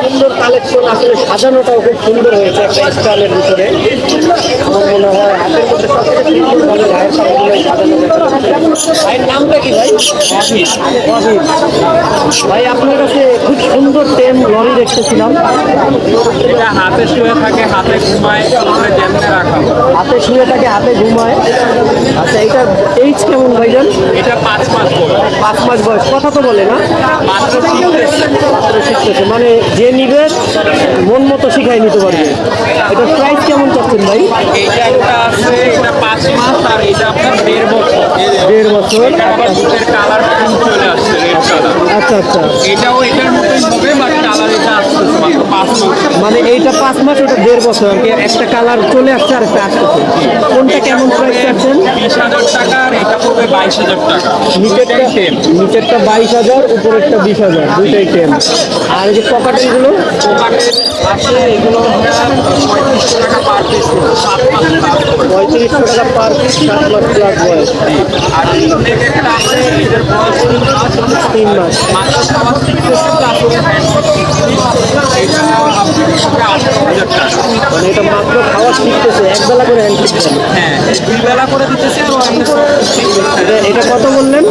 সুন্দর কালেকশন আসলে সাজানোটাও খুব সুন্দর হয়েছে একটা স্টাইলের ভিতরে। আমার মনে হয় হাতের মধ্যে সুন্দরভাবে ভাইয়ের পাখিগুলো সাজানো ভাইয়ের নামটা কি ভাই? ভাই আপনার কাছে খুব সুন্দর টেম লরি দেখতেছিলাম। এটা হাতে শুয়ে থাকে হাতে ঘুমায় রাখা। হাতে শুয়ে থাকে হাতে ঘুমায়। আচ্ছা এটা এইজ কেমন ভাইজান? এটা পাঁচ মাস করে পাঁচ মাস বয়স। কথা তো বলে না। শিখতেছে মানে যে নিবে মন মতো শিখাই নিতে পারবে। এটা প্রাইস কেমন চাচ্ছেন ভাই? এইটা একটা আছে এটা পাঁচ মাস আর এটা আপনার দেড় বছর। দেড় বছর। এটা আবার দুধের কালার চলে আসছে আচ্ছা আচ্ছা। এটাও মতোই হবে বাট কালার এটা আসতেছে মাত্র পাঁচ মাস মানে এইটা পাঁচ মাস, ওটা দেড় বছর আর কি একটা কালার চলে আসছে আর একটা আসতেছে। কোনটা কেমন প্রাইস পড়বে বাইশ হাজার টাকা নিচেরটা বাইশ হাজার, উপরেরটা বিশ হাজার, দুইটাই টেন আর এই যে পকেটগুলো এগুলো পঁয়ত্রিশশো টাকা পার পিস সাত বয়স। তিন মাস মাত্র খাওয়া শিখতেছে তারপরে এটা আপনার সঙ্গে আঠারো হাজার টাকা মানে এটা মাত্র খাওয়া শিখতেছে এক বেলা করে হ্যান্ড শিখতে হ্যাঁ দুই বেলা করে দিতেছে আর এটা কত বললেন?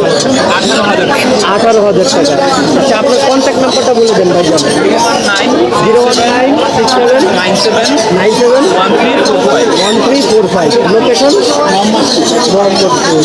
আঠারো হাজার টাকা। আঠারো হাজার টাকা। আচ্ছা আপনার কন্ট্যাক্ট নাম্বারটা বলে দেন ভাই। Nine zero one nine six seven nine seven nine seven one three four five one three four five. Location Mohammadpur.